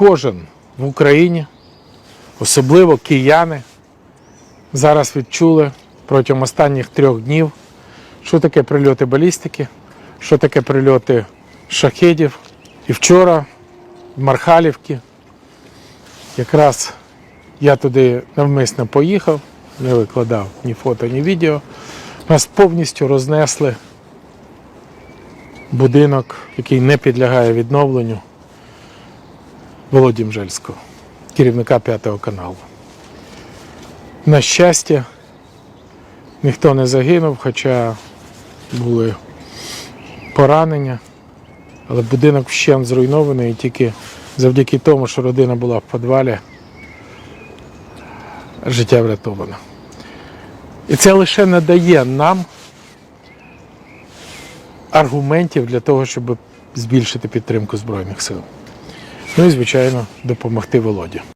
кожен в Україні, особливо кияни, зараз відчули протягом останніх трьох днів, що таке прильоти балістики, що таке прильоти шахедів. І вчора в Мархалівці якраз я туди навмисно поїхав, не викладав ні фото, ні відео. Нас повністю рознесли будинок, який не підлягає відновленню Володі Мжельського, керівника п'ятого каналу. На щастя, ніхто не загинув, хоча були поранення, але будинок вщент зруйнований і тільки завдяки тому, що родина була в підвалі, життя врятовано. І це лише надає нам аргументів для того, щоб збільшити підтримку Збройних сил. Ну і, звичайно, допомогти Володі.